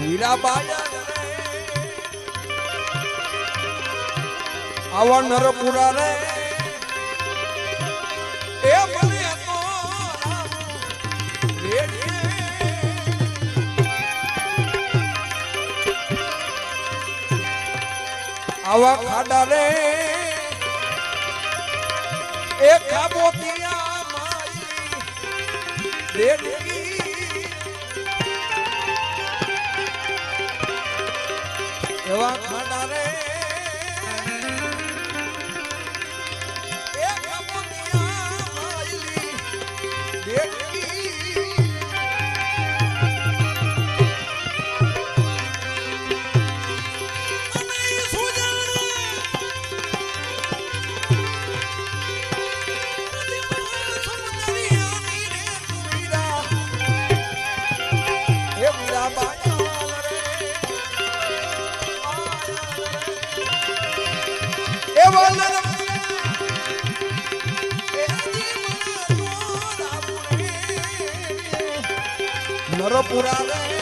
હીરાબાઈ આવા નરપુરા રે. એ મને તો આવા ખાડા માઈ દેડકી એવા ખાડા રે એ નરપુરા રે